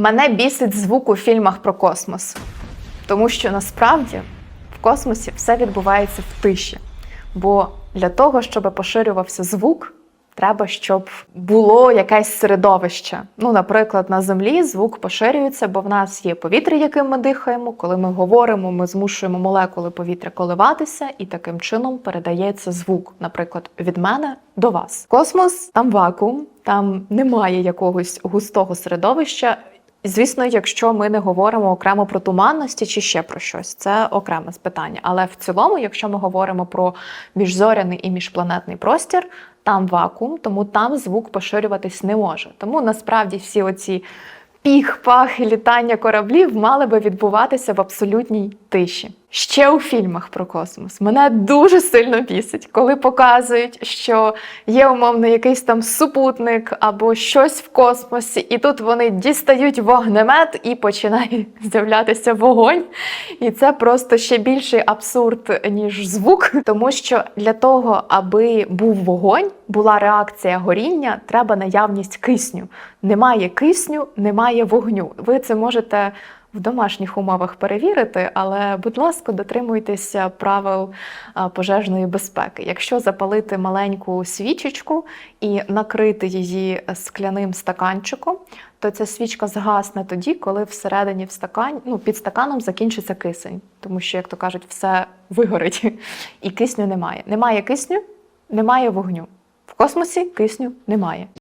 Мене бісить звук у фільмах про космос, тому що насправді в космосі все відбувається в тиші. Бо для того, щоб поширювався звук, треба, щоб було якесь середовище. Ну, наприклад, на землі звук поширюється, бо в нас є повітря, яким ми дихаємо. Коли ми говоримо, ми змушуємо молекули повітря коливатися, і таким чином передається звук, наприклад, від мене до вас. Космос там вакуум, там немає якогось густого середовища. Звісно, якщо ми не говоримо окремо про туманності чи ще про щось, це окреме питання. Але в цілому, якщо ми говоримо про міжзоряний і міжпланетний простір, там вакуум, тому там звук поширюватись не може. Тому насправді всі оці піх-пах і літання кораблів мали би відбуватися в абсолютній тиші. Ще у фільмах про космос мене дуже сильно бісить, коли показують, що є умовно якийсь там супутник або щось в космосі, і тут вони дістають вогнемет і починає з'являтися вогонь. І це просто ще більший абсурд, ніж звук, тому що для того, аби був вогонь, була реакція горіння, треба наявність кисню. Немає кисню, немає вогню. Ви це можете в домашніх умовах перевірити, але, будь ласка, дотримуйтеся правил пожежної безпеки. Якщо запалити маленьку свічечку і накрити її скляним стаканчиком, то ця свічка згасне тоді, коли всередині в стакані, ну, під стаканом закінчиться кисень, тому що, як то кажуть, все вигорить, і кисню немає. Немає кисню, немає вогню. В космосі кисню немає.